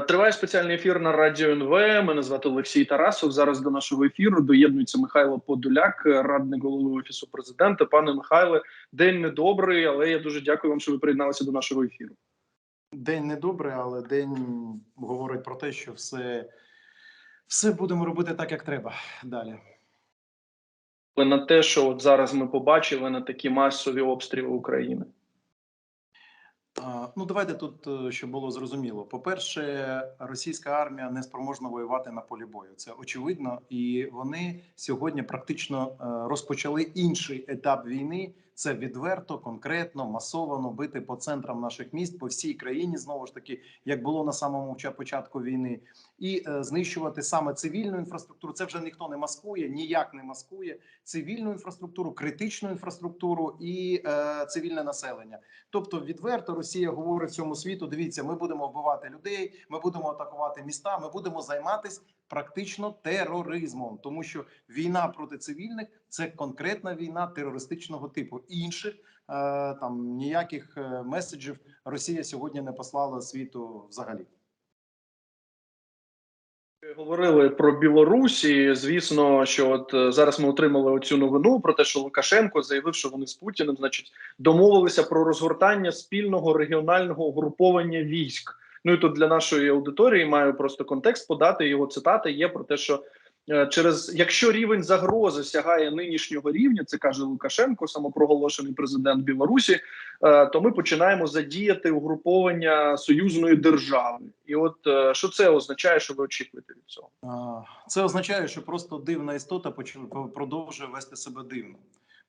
Триває спеціальний ефір на радіо НВ. Мене звати Олексій Тарасов. Зараз до нашого ефіру доєднується Михайло Подоляк, радник голови офісу президента. Пане Михайле, день недобрий, але я дуже дякую вам, що ви приєдналися до нашого ефіру. День не добрий, але день говорить про те, що все, все будемо робити так, як треба далі. На те, що от зараз ми побачили на такі масові обстріли України. Ну, давайте тут, е, щоб було зрозуміло. По-перше, російська армія не спроможна воювати на полі бою. Це очевидно, і вони сьогодні практично е, розпочали інший етап війни. Це відверто, конкретно, масовано бити по центрам наших міст по всій країні, знову ж таки, як було на самому початку війни, і е, знищувати саме цивільну інфраструктуру. Це вже ніхто не маскує, ніяк не маскує цивільну інфраструктуру, критичну інфраструктуру і е, цивільне населення. Тобто, відверто Росія говорить всьому світу: дивіться, ми будемо вбивати людей, ми будемо атакувати міста, ми будемо займатися практично тероризмом, тому що війна проти цивільних це конкретна війна терористичного типу. Інших е, там ніяких е, меседжів Росія сьогодні не послала світу взагалі. Говорили про Білорусь, і звісно, що от е, зараз ми отримали оцю новину про те, що Лукашенко заявив, що вони з Путіним, значить, домовилися про розгортання спільного регіонального угруповання військ. Ну і тут для нашої аудиторії маю просто контекст подати його цитати. Є про те, що е, через якщо рівень загрози сягає нинішнього рівня, це каже Лукашенко, самопроголошений президент Білорусі, е, то ми починаємо задіяти угруповання союзної держави. І от е, що це означає, що ви очікуєте від цього? Це означає, що просто дивна істота продовжує вести себе дивно.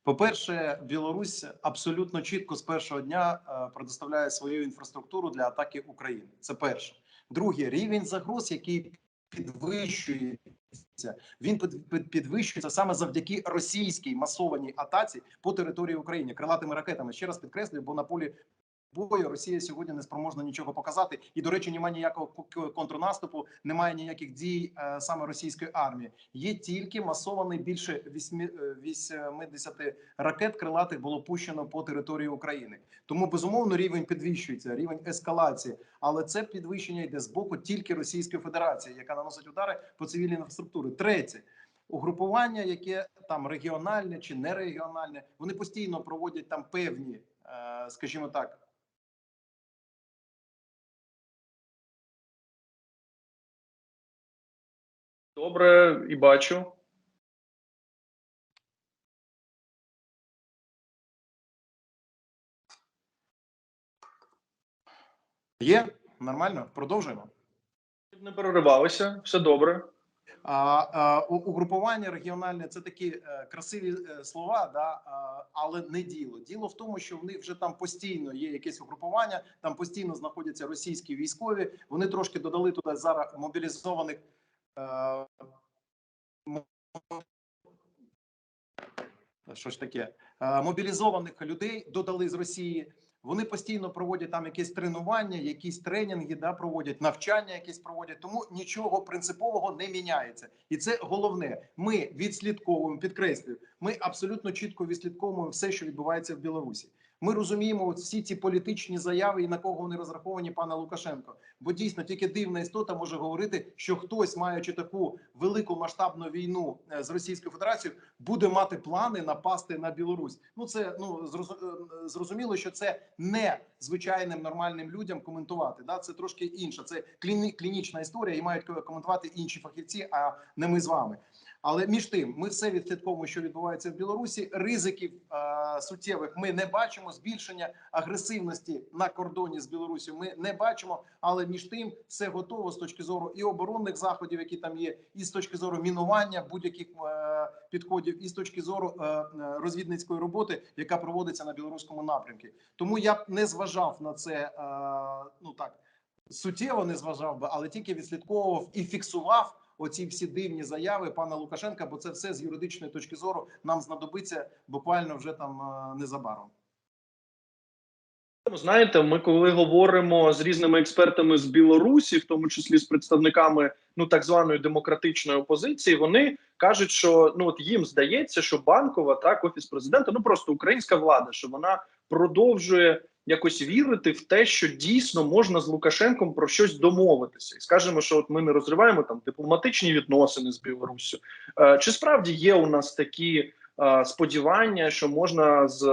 По-перше, Білорусь абсолютно чітко з першого дня е, предоставляє свою інфраструктуру для атаки України. Це перше. Друге, рівень загроз, який підвищується, він під- під- підвищується саме завдяки російській масованій атаці по території України крилатими ракетами. Ще раз підкреслюю, бо на полі бою Росія сьогодні не спроможна нічого показати. І до речі, немає ніякого контрнаступу, немає ніяких дій е, саме російської армії. Є тільки масований більше вісьмі- е, 80 ракет крилатих було пущено по території України. Тому безумовно рівень підвищується, рівень ескалації. Але це підвищення йде з боку тільки Російської Федерації, яка наносить удари по цивільній інфраструктурі. Третє. Угрупування, яке там регіональне чи нерегіональне, вони постійно проводять там певні, е, скажімо так, Добре, і бачу. Є нормально, продовжуємо. Не переривалися, все добре. А, а угрупування регіональне це такі е, красиві е, слова, да, а, але не діло. Діло в тому, що в них вже там постійно є якесь угрупування, там постійно знаходяться російські військові. Вони трошки додали туди зараз мобілізованих. Що ж таке? Мобілізованих людей додали з Росії. Вони постійно проводять там якісь тренування, якісь тренінги, да, проводять навчання, якісь проводять. Тому нічого принципового не міняється, і це головне. Ми відслідковуємо, підкреслюю, ми абсолютно чітко відслідковуємо все, що відбувається в Білорусі. Ми розуміємо от всі ці політичні заяви і на кого вони розраховані, пане Лукашенко. Бо дійсно тільки дивна істота може говорити, що хтось, маючи таку велику масштабну війну е, з Російською Федерацією, буде мати плани напасти на Білорусь. Ну це ну е, зрозуміло, що це не звичайним нормальним людям коментувати. Да, це трошки інше. Це кліні, клінічна історія, і мають коментувати інші фахівці, а не ми з вами. Але між тим, ми все відслідковуємо, що відбувається в Білорусі. Ризиків е, суттєвих ми не бачимо. Збільшення агресивності на кордоні з Білорусі ми не бачимо. Але між тим, все готово з точки зору і оборонних заходів, які там є, і з точки зору мінування будь-яких е, підходів, і з точки зору е, е, розвідницької роботи, яка проводиться на білоруському напрямку. Тому я б не зважав на це. Е, ну так суттєво не зважав би, але тільки відслідковував і фіксував оці всі дивні заяви пана Лукашенка, бо це все з юридичної точки зору нам знадобиться буквально вже там е, незабаром. Знаєте, ми коли говоримо з різними експертами з Білорусі, в тому числі з представниками ну так званої демократичної опозиції, вони кажуть, що ну от їм здається, що банкова так офіс президента, ну просто українська влада, що вона продовжує якось вірити в те, що дійсно можна з Лукашенком про щось домовитися, і скажемо, що от ми не розриваємо там дипломатичні відносини з Білоруссю. Е, Чи справді є у нас такі е, сподівання, що можна з е,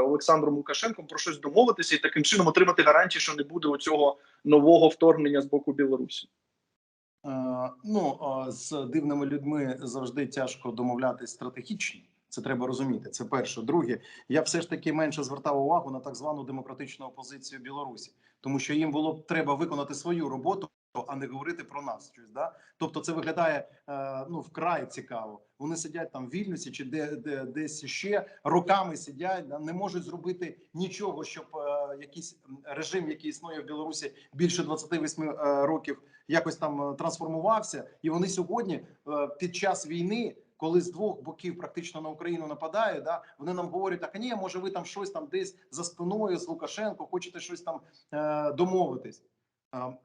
Олександром Лукашенком про щось домовитися і таким чином отримати гарантії, що не буде оцього нового вторгнення з боку Білорусі? Ну з дивними людьми завжди тяжко домовлятись стратегічно. Це треба розуміти. Це перше. Друге, я все ж таки менше звертав увагу на так звану демократичну опозицію Білорусі, тому що їм було б треба виконати свою роботу, а не говорити про нас. Щось да. Тобто, це виглядає е, ну вкрай цікаво. Вони сидять там в Вільнюсі чи де, де десь ще роками сидять, да, не можуть зробити нічого, щоб е, якийсь режим, який існує в Білорусі більше 28 е, років, якось там е, трансформувався, і вони сьогодні е, під час війни. Коли з двох боків практично на Україну нападає, да вони нам говорять, так ні, може ви там щось там десь за спиною з Лукашенко, хочете щось там е, домовитись. Е,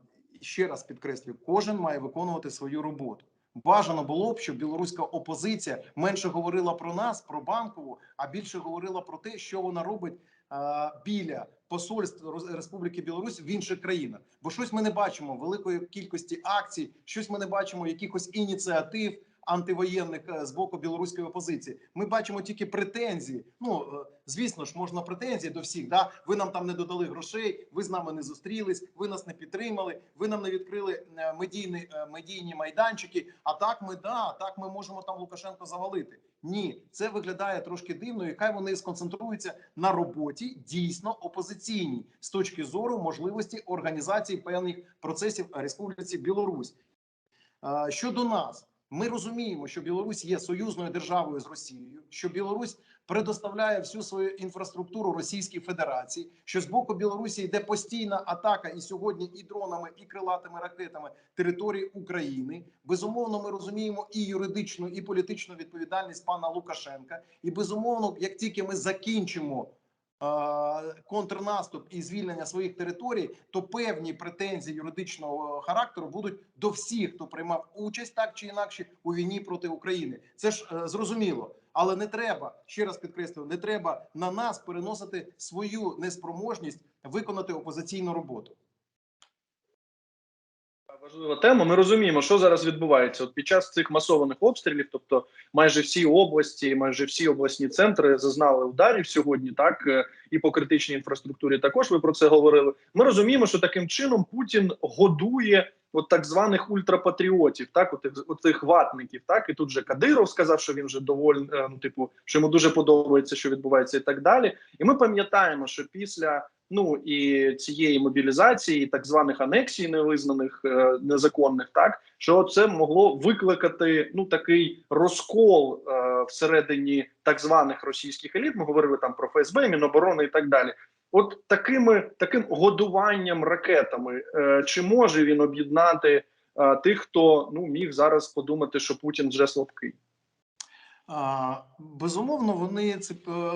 ще раз підкреслюю, кожен має виконувати свою роботу. Бажано було б, щоб білоруська опозиція менше говорила про нас, про банкову, а більше говорила про те, що вона робить е, біля посольств Республіки Білорусь в інших країнах. Бо щось ми не бачимо великої кількості акцій, щось ми не бачимо якихось ініціатив антивоєнних е, з боку білоруської опозиції. Ми бачимо тільки претензії. Ну е, звісно ж, можна претензії до всіх. Да, ви нам там не додали грошей, ви з нами не зустрілись, ви нас не підтримали, ви нам не відкрили е, медійні, медійні майданчики. А так ми да, так ми можемо там Лукашенко завалити. Ні, це виглядає трошки дивно, і хай вони сконцентруються на роботі дійсно опозиційній з точки зору можливості організації певних процесів Республіці Білорусь. Щодо нас, ми розуміємо, що Білорусь є союзною державою з Росією, що Білорусь предоставляє всю свою інфраструктуру Російській Федерації, що з боку Білорусі йде постійна атака і сьогодні і дронами, і крилатими ракетами території України. Безумовно, ми розуміємо і юридичну, і політичну відповідальність пана Лукашенка. І безумовно, як тільки ми закінчимо контрнаступ і звільнення своїх територій, то певні претензії юридичного характеру будуть до всіх, хто приймав участь так чи інакше у війні проти України. Це ж е, зрозуміло. Але не треба ще раз підкреслюю, не треба на нас переносити свою неспроможність виконати опозиційну роботу. Важлива тема. Ми розуміємо, що зараз відбувається. От під час цих масованих обстрілів, тобто майже всі області, майже всі обласні центри зазнали ударів сьогодні, так е, і по критичній інфраструктурі. Також ви про це говорили. Ми розуміємо, що таким чином Путін годує от так званих ультрапатріотів, так от тих ватників. Так і тут же Кадиров сказав, що він вже доволі, е, ну типу, що йому дуже подобається, що відбувається, і так далі. І ми пам'ятаємо, що після ну і цієї мобілізації, так званих анексій, невизнаних е, незаконних, так що це могло викликати ну такий розкол е, всередині так званих російських еліт. Ми говорили там про ФСБ, Міноборони і так далі. От такими таким годуванням ракетами, е, чи може він об'єднати е, тих, хто ну міг зараз подумати, що Путін вже слабкий? Безумовно, вони це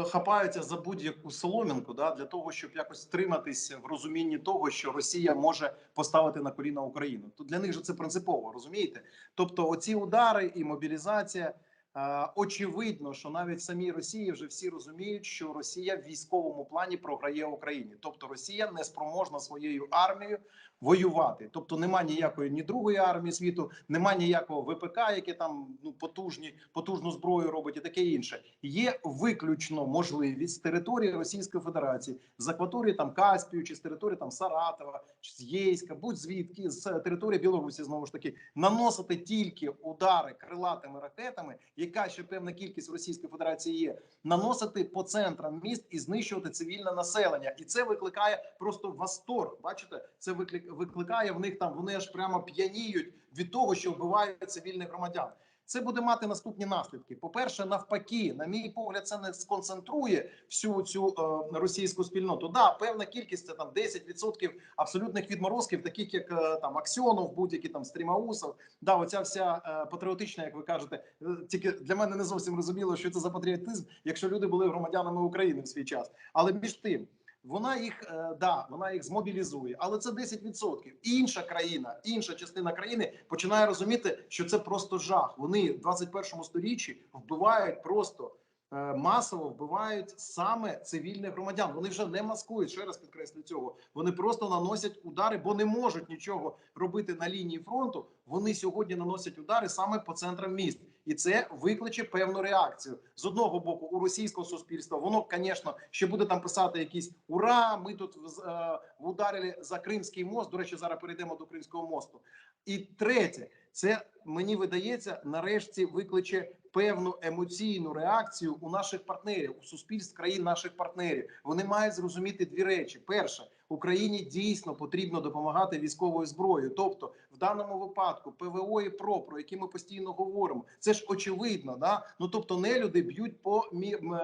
хапаються за будь-яку соломінку, да, для того, щоб якось стриматися в розумінні того, що Росія може поставити на коліна Україну. То для них же це принципово, розумієте? Тобто, оці удари і мобілізація. е, Очевидно, що навіть в самій Росії вже всі розуміють, що Росія в військовому плані програє Україні, тобто Росія не спроможна своєю армією воювати. Тобто нема ніякої ні другої армії світу, нема ніякого ВПК, яке там ну потужні потужну зброю робить, і таке інше. Є виключно можливість території Російської Федерації, з акваторії там Каспію, чи з території там Саратова, чи з Єйська, будь-звідки з території Білорусі знову ж таки наносити тільки удари крилатими ракетами, яка ще певна кількість в Російської Федерації є, наносити по центрам міст і знищувати цивільне населення, і це викликає просто восторг. Бачите, це виклик викликає в них там. Вони аж прямо п'яніють від того, що вбивають цивільних громадян. Це буде мати наступні наслідки. По перше, навпаки, на мій погляд, це не сконцентрує всю цю е, російську спільноту. Да, певна кількість це там 10% абсолютних відморозків, таких як е, там Аксьонов, будь-які там Стрімаусов. Да, оця вся е, патріотична, як ви кажете, е, тільки для мене не зовсім розуміло, що це за патріотизм, якщо люди були громадянами України в свій час. Але між тим. Вона їх е, да, вона їх змобілізує, але це 10%. Інша країна, інша частина країни починає розуміти, що це просто жах. Вони в 21 сторіччі вбивають просто масово вбивають саме цивільних громадян. Вони вже не маскують. Ще раз підкреслю цього. Вони просто наносять удари, бо не можуть нічого робити на лінії фронту. Вони сьогодні наносять удари саме по центрам міст, і це викличе певну реакцію з одного боку у російського суспільства. Воно, звісно, ще буде там писати якісь ура. Ми тут е, ударили за Кримський мост. До речі, зараз перейдемо до Кримського мосту. І третє, це мені видається, нарешті викличе певну емоційну реакцію у наших партнерів, у суспільств країн наших партнерів. Вони мають зрозуміти дві речі: перше, Україні дійсно потрібно допомагати військовою зброєю. Тобто, даному випадку ПВО і ПРО, про які ми постійно говоримо, це ж очевидно. Да? Ну тобто, не люди б'ють по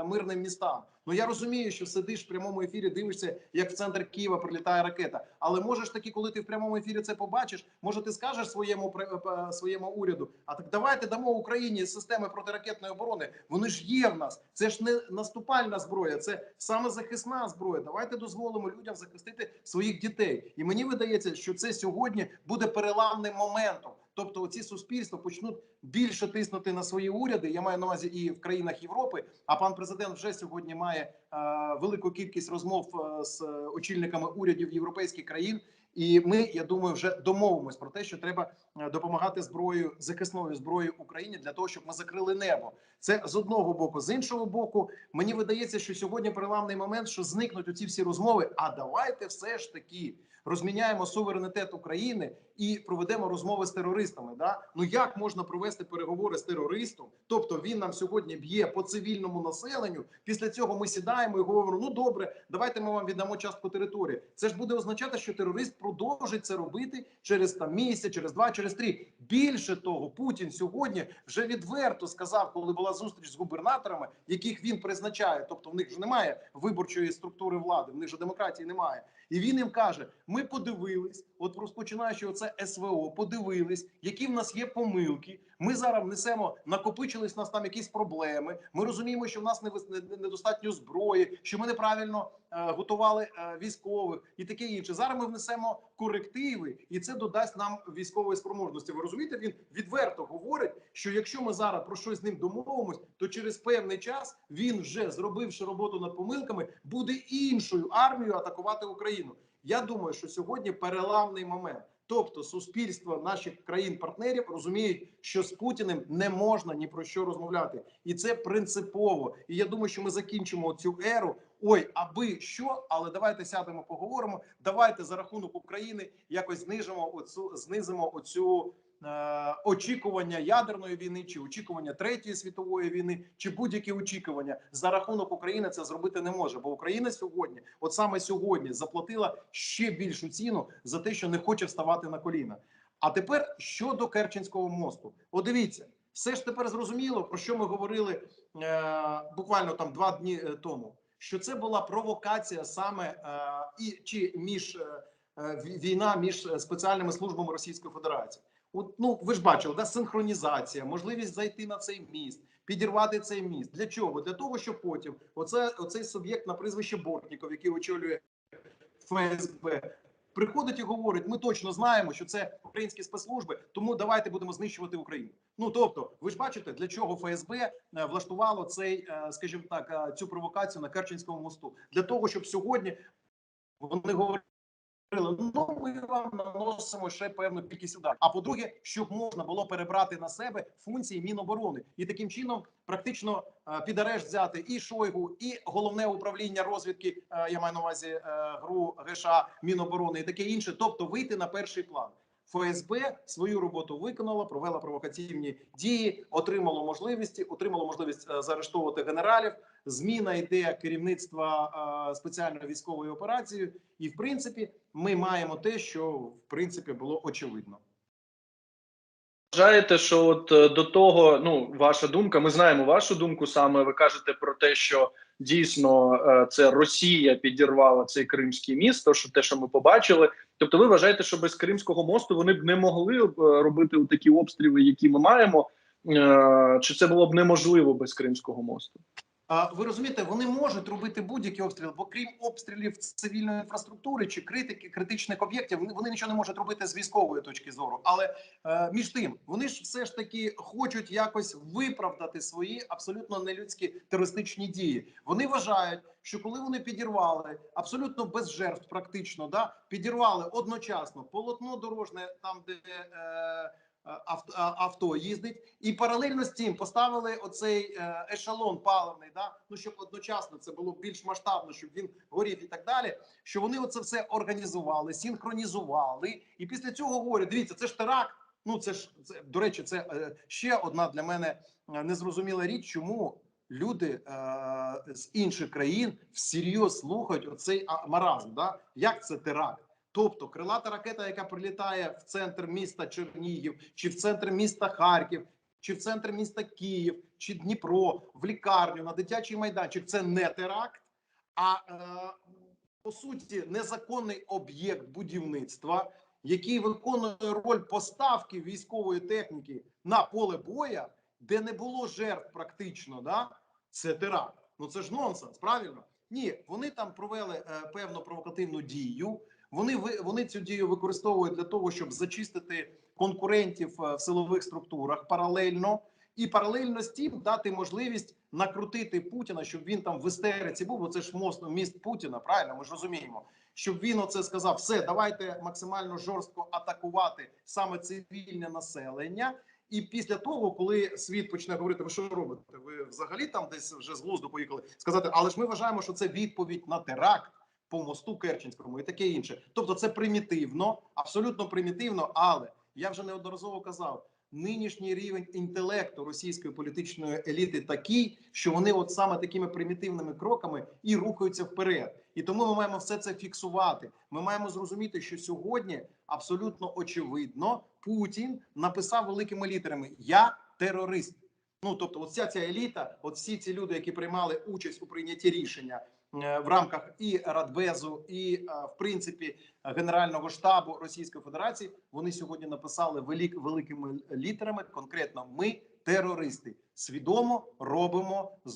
мирним містам. Ну я розумію, що сидиш в прямому ефірі, дивишся, як в центр Києва прилітає ракета. Але можеш таки, коли ти в прямому ефірі це побачиш, може ти скажеш своєму пре- е, своєму уряду, а так давайте дамо Україні системи протиракетної оборони. Вони ж є в нас. Це ж не наступальна зброя, це саме захисна зброя. Давайте дозволимо людям захистити своїх дітей. І мені видається, що це сьогодні буде переламним моментом. Тобто, оці суспільства почнуть більше тиснути на свої уряди. Я маю на увазі і в країнах Європи. А пан президент вже сьогодні має е, велику кількість розмов е, з очільниками урядів європейських країн. І ми, я думаю, вже домовимось про те, що треба е, допомагати зброєю захисною зброєю Україні для того, щоб ми закрили небо. Це з одного боку, з іншого боку, мені видається, що сьогодні переламний момент, що зникнуть оці всі розмови. А давайте все ж таки розміняємо суверенітет України і проведемо розмови з терористами. Да? Ну як можна провести переговори з терористом? Тобто він нам сьогодні б'є по цивільному населенню. Після цього ми сідаємо і говоримо: ну добре, давайте ми вам віддамо частку території. Це ж буде означати, що терорист продовжить це робити через там місяць, через два, через три. Більше того, Путін сьогодні вже відверто сказав, коли була зустріч з губернаторами, яких він призначає. Тобто в них ж немає виборчої структури влади, в них ж демократії немає. І він їм каже: ми подивились, от розпочинаючи оце СВО, подивились, які в нас є помилки. Ми зараз внесемо, накопичились в нас там якісь проблеми. Ми розуміємо, що в нас недостатньо зброї, що ми неправильно е, готували е, військових і таке інше. Зараз ми внесемо корективи, і це додасть нам військової спроможності. Ви розумієте? Він відверто говорить, що якщо ми зараз про щось з ним домовимось, то через певний час він вже зробивши роботу над помилками, буде іншою армією атакувати Україну. Я думаю, що сьогодні переламний момент. Тобто, суспільство наших країн-партнерів розуміють, що з Путіним не можна ні про що розмовляти, і це принципово. І я думаю, що ми закінчимо цю еру. Ой, аби що, але давайте сядемо, поговоримо. Давайте за рахунок України якось знижимо оцю, знизимо оцю очікування ядерної війни, чи очікування третьої світової війни, чи будь-які очікування за рахунок України це зробити не може. Бо Україна сьогодні, от саме сьогодні, заплатила ще більшу ціну за те, що не хоче вставати на коліна. А тепер щодо Керченського мосту, от дивіться, все ж тепер зрозуміло про що ми говорили е, буквально там два дні е, тому. Що це була провокація саме е, і чи між е, е, війна між е, спеціальними службами Російської Федерації? От, ну ви ж бачили, да, синхронізація, можливість зайти на цей міст, підірвати цей міст. Для чого? Для того, щоб потім оце, оцей суб'єкт на прізвище Бортніков, який очолює ФСБ, приходить і говорить: ми точно знаємо, що це українські спецслужби, тому давайте будемо знищувати Україну. Ну тобто, ви ж бачите, для чого ФСБ е, влаштувало цей, е, скажімо так, е, цю провокацію на Керченському мосту, для того, щоб сьогодні вони говорили. Ну, ми вам наносимо ще певну кількість ударів. А по-друге, щоб можна було перебрати на себе функції Міноборони і таким чином практично е, під арешт взяти і Шойгу, і головне управління розвідки. е, Я маю на увазі е, ГРУ, ГШ, Міноборони і таке інше. Тобто вийти на перший план. ФСБ свою роботу виконала, провела провокаційні дії, отримало можливості, отримало можливість е, заарештовувати генералів. Зміна йде керівництва е, спеціальної військової операції, і в принципі, ми маємо те, що в принципі було очевидно. Вважаєте, що от е, до того, ну ваша думка, ми знаємо вашу думку. Саме ви кажете про те, що дійсно е, це Росія підірвала цей Кримський міст, то що те, що ми побачили. Тобто, ви вважаєте, що без Кримського мосту вони б не могли е, робити такі обстріли, які ми маємо, Е, чи це було б неможливо без Кримського мосту? Ви розумієте, вони можуть робити будь-які обстріли, бо крім обстрілів цивільної інфраструктури чи критики критичних об'єктів, вони, вони нічого не можуть робити з військової точки зору. Але е, між тим, вони ж все ж таки хочуть якось виправдати свої абсолютно нелюдські терористичні дії. Вони вважають, що коли вони підірвали абсолютно без жертв, практично да підірвали одночасно полотно дорожне, там де. Е, авто, авто їздить, і паралельно з цим поставили оцей е, ешелон паливний, да ну щоб одночасно це було більш масштабно, щоб він горів і так далі. Що вони оце все організували, синхронізували, і після цього говорять: дивіться, це ж теракт. Ну це ж це до речі, це е, ще одна для мене е, незрозуміла річ, чому люди е, з інших країн всерйоз слухають оцей маразм. Да? Як це теракт? Тобто крилата ракета, яка прилітає в центр міста Чернігів, чи в центр міста Харків, чи в центр міста Київ, чи Дніпро, в лікарню на дитячий майданчик, це не теракт, а е, по суті незаконний об'єкт будівництва, який виконує роль поставки військової техніки на поле боя, де не було жертв практично. Да? Це теракт. Ну це ж нонсенс, правильно? Ні, вони там провели е, певну провокативну дію. Вони вони цю дію використовують для того, щоб зачистити конкурентів е, в силових структурах паралельно і паралельно з тим дати можливість накрутити Путіна, щоб він там в істериці був. Бо це ж мост міст Путіна. Правильно, ми ж розуміємо, щоб він оце сказав: все, давайте максимально жорстко атакувати саме цивільне населення. І після того, коли світ почне говорити, ви що робите? Ви взагалі там десь вже з глузду поїхали сказати, але ж ми вважаємо, що це відповідь на теракт по мосту Керченському і таке інше. Тобто, це примітивно, абсолютно примітивно. Але я вже неодноразово казав: нинішній рівень інтелекту російської політичної еліти такий, що вони от саме такими примітивними кроками і рухаються вперед. І тому ми маємо все це фіксувати. Ми маємо зрозуміти, що сьогодні абсолютно очевидно Путін написав великими літерами: Я терорист. Ну тобто, от вся ця еліта, от всі ці люди, які приймали участь у прийнятті рішення в рамках і Радбезу, і е, в принципі Генерального штабу Російської Федерації вони сьогодні написали велик, великими літерами. Конкретно ми терористи свідомо робимо е,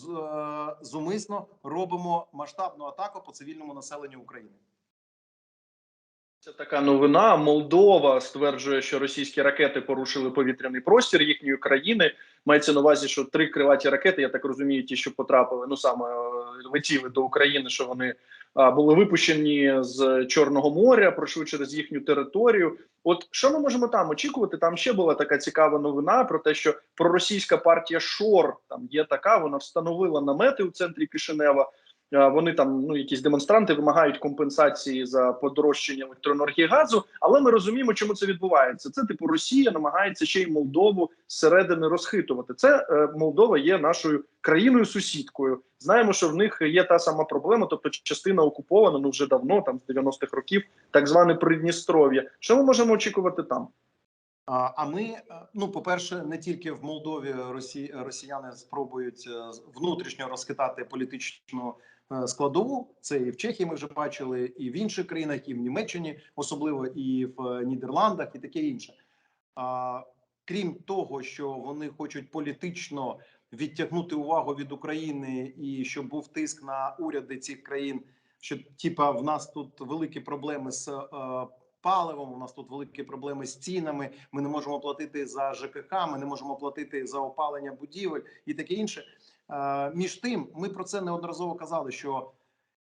зумисно робимо масштабну атаку по цивільному населенню України. Це така новина. Молдова стверджує, що російські ракети порушили повітряний простір їхньої країни. Мається на увазі, що три криваті ракети, я так розумію, ті, що потрапили, ну саме е, летіли до України, що вони були випущені з Чорного моря, пройшли через їхню територію. От що ми можемо там очікувати? Там ще була така цікава новина про те, що проросійська партія Шор там є така. Вона встановила намети у центрі Кишинева. Вони там ну якісь демонстранти вимагають компенсації за подорожчання електроенергії газу, але ми розуміємо, чому це відбувається. Це типу Росія намагається ще й Молдову зсередини розхитувати. Це е, Молдова є нашою країною сусідкою. Знаємо, що в них є та сама проблема, тобто частина окупована ну вже давно, там з 90-х років, так зване Придністров'я. Що ми можемо очікувати там? А ми е, ну по перше, не тільки в Молдові Росі... Росіяни спробують е, внутрішньо розхитати політичну Е, складову. Це і в Чехії ми вже бачили, і в інших країнах, і в Німеччині, особливо і в Нідерландах, і таке інше. А крім того, що вони хочуть політично відтягнути увагу від України і щоб був тиск на уряди цих країн, що типа в нас тут великі проблеми з. Паливом у нас тут великі проблеми з цінами. Ми не можемо платити за ЖКХ, ми не можемо платити за опалення будівель і таке інше. Е, між тим, ми про це неодноразово казали. Що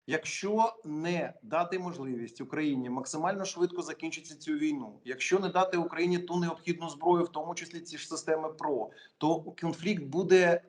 якщо не дати можливість Україні максимально швидко закінчити цю війну, якщо не дати Україні ту необхідну зброю, в тому числі ці ж системи ПРО, то конфлікт буде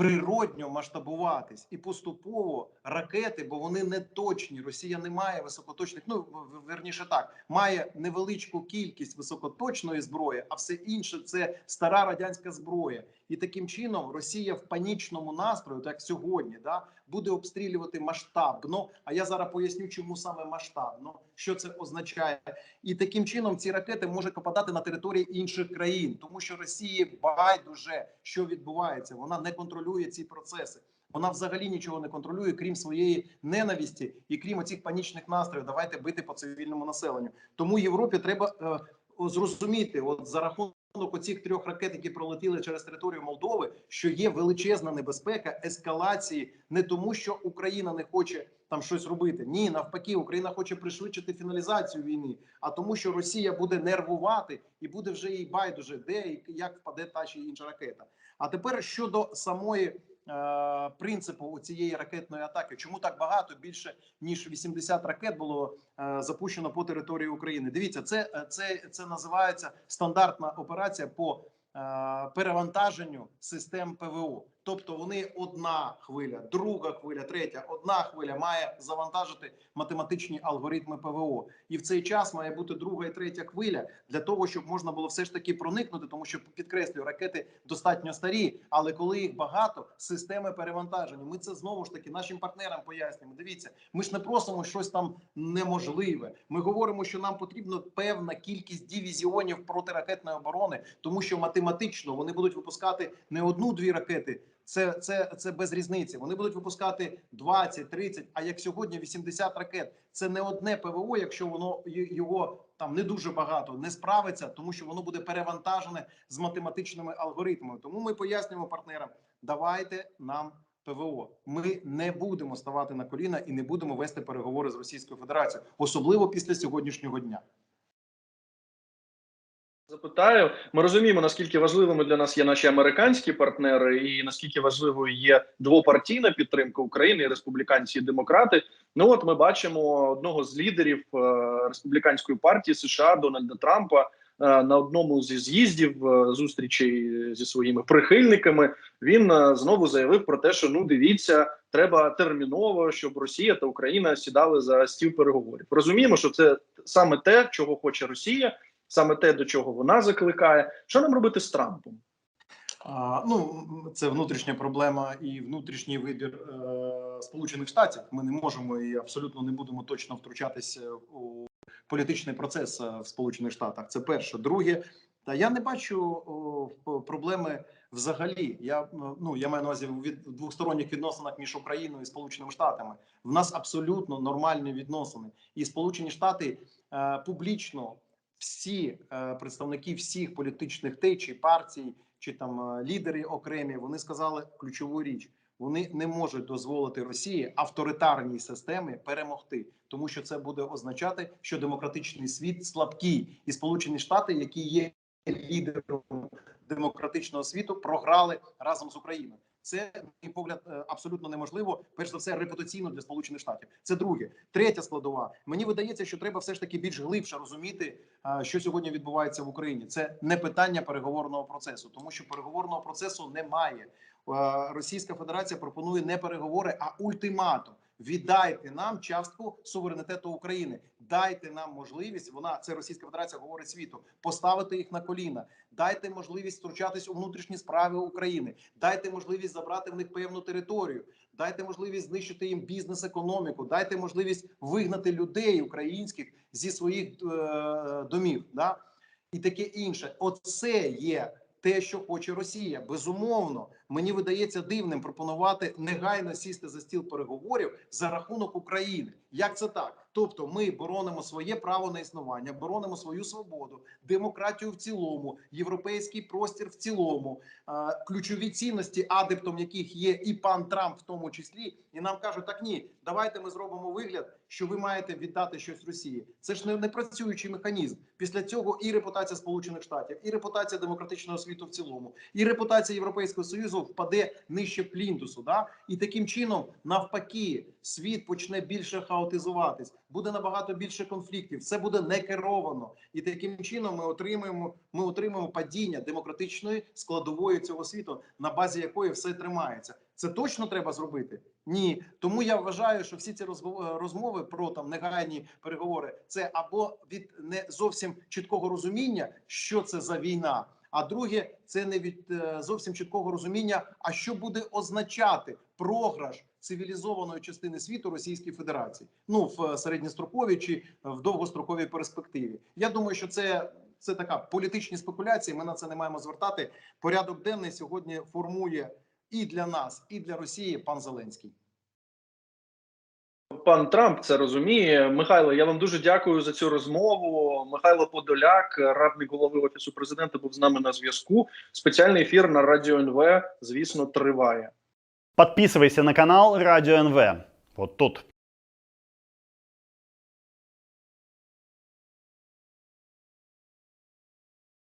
природньо масштабуватись і поступово ракети, бо вони не точні. Росія не має високоточних. Ну верніше так має невеличку кількість високоточної зброї, а все інше це стара радянська зброя. І таким чином Росія в панічному настрою, так сьогодні, да буде обстрілювати масштабно. А я зараз поясню, чому саме масштабно, що це означає, і таким чином ці ракети можуть попадати на території інших країн, тому що Росії байдуже що відбувається. Вона не контролює ці процеси. Вона взагалі нічого не контролює, крім своєї ненависті і крім оцих панічних настроїв. Давайте бити по цивільному населенню. Тому Європі треба е, зрозуміти, от за рахунок оцих трьох ракет, які пролетіли через територію Молдови, що є величезна небезпека ескалації, не тому, що Україна не хоче там щось робити. Ні, навпаки, Україна хоче пришвидшити фіналізацію війни, а тому, що Росія буде нервувати і буде вже їй байдуже, де і як впаде та чи інша ракета. А тепер щодо самої принципу цієї ракетної атаки, чому так багато більше ніж 80 ракет було е, запущено по території України? Дивіться, це е, це, це називається стандартна операція по е, перевантаженню систем ПВО. Тобто вони одна хвиля, друга хвиля, третя, одна хвиля має завантажити математичні алгоритми ПВО, і в цей час має бути друга і третя хвиля для того, щоб можна було все ж таки проникнути, тому що підкреслюю, ракети достатньо старі, але коли їх багато, системи перевантажені. Ми це знову ж таки нашим партнерам пояснюємо. Дивіться, ми ж не просимо щось там неможливе. Ми говоримо, що нам потрібна певна кількість дивізіонів протиракетної оборони, тому що математично вони будуть випускати не одну-дві ракети. Це, це, це без різниці. Вони будуть випускати 20, 30, а як сьогодні 80 ракет. Це не одне ПВО, якщо воно його там не дуже багато не справиться, тому що воно буде перевантажене з математичними алгоритмами. Тому ми пояснюємо партнерам: давайте нам ПВО. Ми не будемо ставати на коліна і не будемо вести переговори з Російською Федерацією, особливо після сьогоднішнього дня. Запитаю, ми розуміємо, наскільки важливими для нас є наші американські партнери, і наскільки важливою є двопартійна підтримка України, республіканці і демократи. Ну от ми бачимо одного з лідерів е, республіканської партії США Дональда Трампа е, на одному зі з'їздів е, зустрічей зі своїми прихильниками. Він знову заявив про те, що ну дивіться, треба терміново, щоб Росія та Україна сідали за стіл переговорів. Розуміємо, що це саме те, чого хоче Росія саме те, до чого вона закликає. Що нам робити з Трампом? А, ну це внутрішня проблема і внутрішній вибір е, Сполучених Штатів. Ми не можемо і абсолютно не будемо точно втручатися у політичний процес е, в Сполучених Штатах. Це перше. Друге, та я не бачу о, проблеми взагалі. Я ну я маю на увазі від в двосторонніх відносинах між Україною і Сполученими Штатами. В нас абсолютно нормальні відносини, і Сполучені Штати е, публічно всі е, представники всіх політичних течій, партій чи там е, лідери окремі, вони сказали ключову річ: вони не можуть дозволити Росії авторитарній системі перемогти, тому що це буде означати, що демократичний світ слабкий, і Сполучені Штати, які є лідером демократичного світу, програли разом з Україною. Це, мій погляд, е, абсолютно неможливо. Перш за все, репутаційно для сполучених штатів. Це друге, третя складова. Мені видається, що треба все ж таки більш глибше розуміти, е, що сьогодні відбувається в Україні. Це не питання переговорного процесу, тому що переговорного процесу немає. Е, Російська Федерація пропонує не переговори, а ультиматум. Віддайте нам частку суверенітету України. Дайте нам можливість. Вона це Російська Федерація говорить світу, поставити їх на коліна. Дайте можливість втручатись у внутрішні справи України. Дайте можливість забрати в них певну територію. Дайте можливість знищити їм бізнес, економіку. Дайте можливість вигнати людей українських зі своїх е, домів. Да? І таке інше. Оце є те, що хоче Росія. Безумовно, мені видається дивним пропонувати негайно сісти за стіл переговорів за рахунок України. Як це так? Тобто, ми боронимо своє право на існування, боронимо свою свободу, демократію в цілому, європейський простір в цілому, е, ключові цінності, адептом яких є і пан Трамп, в тому числі, і нам кажуть, так ні, давайте ми зробимо вигляд, що ви маєте віддати щось Росії. Це ж не, не працюючий механізм. Після цього і репутація Сполучених Штатів, і репутація демократичного світу в цілому, і репутація Європейського союзу впаде нижче плінтусу. Да? І таким чином, навпаки, світ почне більше хаотизуватись, буде набагато більше конфліктів. Це буде не керовано, і таким чином ми отримуємо. Ми отримуємо падіння демократичної складової цього світу, на базі якої все тримається. Це точно треба зробити? Ні, тому я вважаю, що всі ці розгов- розмови про там негайні переговори це або від не зовсім чіткого розуміння, що це за війна. А друге, це не від е, зовсім чіткого розуміння, а що буде означати програш цивілізованої частини світу Російської Федерації, ну в е, середньостроковій чи в довгостроковій перспективі. Я думаю, що це. Це така політичні спекуляції. Ми на це не маємо звертати. Порядок денний сьогодні формує і для нас, і для Росії пан Зеленський. Пан Трамп це розуміє. Михайло, я вам дуже дякую за цю розмову. Михайло Подоляк, радник голови офісу президента, був з нами на зв'язку. Спеціальний ефір на радіо НВ, звісно, триває. Подписывайся на канал Радио НВ. Вот тут.